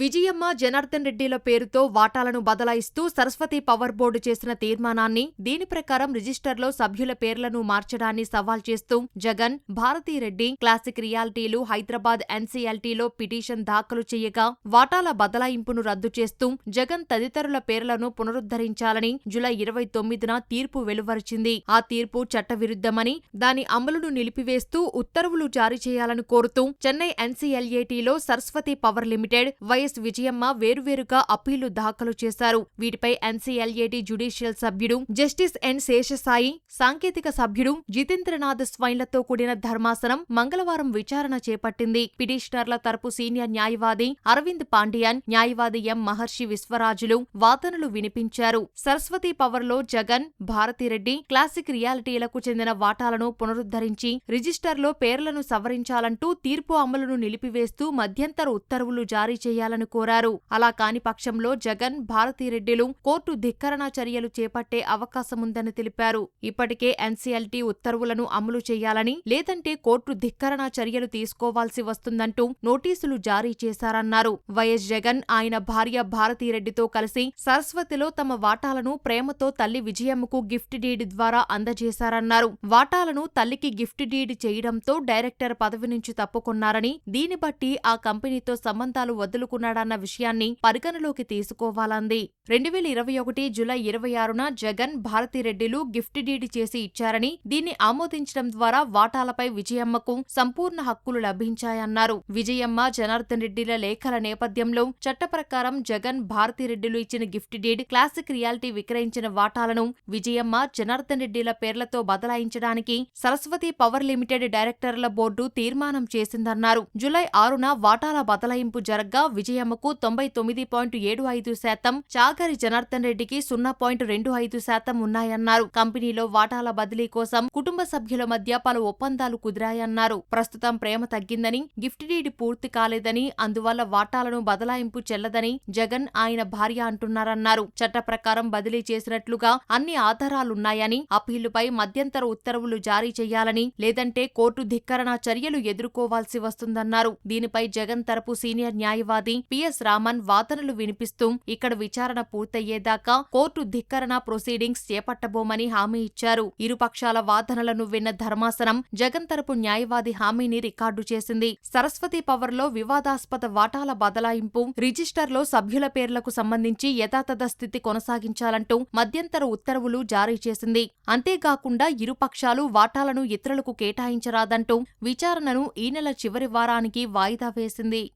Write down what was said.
విజయమ్మ జనార్దన్ రెడ్డిల పేరుతో వాటాలను బదలాయిస్తూ Saraswati power board చేసిన తీర్మానాన్ని దీని ప్రకారం రిజిస్టర్లో సభ్యుల పేర్లను మార్చడాన్ని సవాల్ చేస్తూ జగన్ భారతీరెడ్డి క్లాసిక్ రియాలిటీలు హైదరాబాద్ ఎన్సీఎల్టీలో పిటిషన్ దాఖలు చేయగా వాటాల బదలాయింపును రద్దు చేస్తూ జగన్ తదితరుల పేర్లను పునరుద్ధరించాలని జులై ఇరవై తొమ్మిదిన తీర్పు వెలువరిచింది. ఆ తీర్పు చట్టవిరుద్ధమని దాని అమలును నిలిపివేస్తూ ఉత్తర్వులు జారీ చేయాలని కోరుతూ Chennai ఎన్సీఎల్ఏటీలో Saraswati power limited Y YS Vijayamma వేరువేరుగా అప్పీలు దాఖలు చేశారు. వీటిపై ఎన్సీఎల్ఏటీ జ్యుడిషియల్ సభ్యుడు జస్టిస్ ఎన్ శేషసాయి సాంకేతిక సభ్యుడు జితేంద్రనాథ్ స్వైన్లతో కూడిన ధర్మాసనం మంగళవారం విచారణ చేపట్టింది. పిటిషనర్ల తరపు సీనియర్ న్యాయవాది అరవింద్ పాండియన్ న్యాయవాది ఎం మహర్షి విశ్వరాజులు వాదనలు వినిపించారు. సరస్వతి పవర్లో జగన్ భారతిరెడ్డి క్లాసిక్ రియాలిటీలకు చెందిన వాటాలను పునరుద్ధరించి రిజిస్టర్లో పేర్లను సవరించాలంటూ తీర్పు అమలును నిలిపివేస్తూ మధ్యంతర ఉత్తర్వులు జారీ చేయారు. చేయాలని కోరారు. అలా కాని పక్షంలో జగన్ భారతిరెడ్డిలు కోర్టు ధిక్కరణ చర్యలు చేపట్టే అవకాశముందని తెలిపారు. ఇప్పటికే ఎన్సీఎల్టీ ఉత్తర్వులను అమలు చేయాలని లేదంటే కోర్టు ధిక్కరణ చర్యలు తీసుకోవాల్సి వస్తుందంటూ నోటీసులు జారీ చేశారన్నారు. వైఎస్ జగన్ ఆయన భార్య భారతిరెడ్డితో కలిసి సరస్వతిలో తమ వాటాలను ప్రేమతో తల్లి విజయమ్మకు గిఫ్ట్ డీడ్ ద్వారా అందజేశారన్నారు. వాటాలను తల్లికి గిఫ్ట్ డీడ్ చేయడంతో డైరెక్టర్ పదవి నుంచి తప్పుకున్నారని దీన్ని బట్టి ఆ కంపెనీతో సంబంధాలు కోరుకున్నాడన్న విషయాన్ని పరిగణలోకి తీసుకోవాలంది. రెండు వేల ఇరవై ఒకటి జులై ఇరవై ఆరున జగన్ భారతిరెడ్డిలు గిఫ్ట్ డీడ్ చేసి ఇచ్చారని దీన్ని ఆమోదించడం ద్వారా వాటాలపై విజయమ్మకు సంపూర్ణ హక్కులు లభించాయన్నారు. విజయమ్మ జనార్దన్ రెడ్డిల లేఖల నేపథ్యంలో చట్ట ప్రకారం జగన్ భారతిరెడ్డిలు ఇచ్చిన గిఫ్ట్ డీడ్ క్లాసిక్ రియాలిటీ విక్రయించిన వాటాలను విజయమ్మ జనార్దన్ రెడ్డిల పేర్లతో బదలాయించడానికి సరస్వతి పవర్ లిమిటెడ్ డైరెక్టర్ల బోర్డు తీర్మానం చేసిందన్నారు. జులై ఆరున వాటాల బదలాయింపు జరగ్గా విజయమ్మకు తొంభై తొమ్మిది పాయింట్ ఏడు ఐదు శాతం చాగరి జనార్దన్ రెడ్డికి సున్నా పాయింట్ రెండు ఐదు శాతం ఉన్నాయన్నారు. కంపెనీలో వాటాల బదిలీ కోసం కుటుంబ సభ్యుల మధ్య పలు ఒప్పందాలు కుదిరాయన్నారు. ప్రస్తుతం ప్రేమ తగ్గిందని గిఫ్ట్ డీడ్ పూర్తి కాలేదని అందువల్ల వాటాలను బదలాయింపు చెల్లదని జగన్ ఆయన భార్య అంటున్నారన్నారు. చట్ట ప్రకారం బదిలీ చేసినట్లుగా అన్ని ఆధారాలున్నాయని అప్పీలుపై మధ్యంతర ఉత్తర్వులు జారీ చేయాలని లేదంటే కోర్టు ధిక్కరణ చర్యలు ఎదుర్కోవాల్సి వస్తుందన్నారు. దీనిపై జగన్ తరపు సీనియర్ న్యాయవాది పిఎస్ రామన్ వాదనలు వినిపిస్తూ ఇక్కడ విచారణ పూర్తయ్యేదాకా కోర్టు ధిక్కరణ ప్రొసీడింగ్స్ చేపట్టబోమని హామీ ఇచ్చారు. ఇరుపక్షాల వాదనలను విన్న ధర్మాసనం జగన్ తరపు న్యాయవాది హామీని రికార్డు చేసింది. సరస్వతి పవర్లో వివాదాస్పద వాటాల బదలాయింపు రిజిస్టర్లో సభ్యుల పేర్లకు సంబంధించి యథాతథ స్థితి కొనసాగించాలంటూ మధ్యంతర ఉత్తర్వులు జారీ చేసింది. అంతేకాకుండా ఇరుపక్షాలు వాటాలను ఇతరులకు కేటాయించరాదంటూ విచారణను ఈ నెల చివరి వారానికి వాయిదా వేసింది.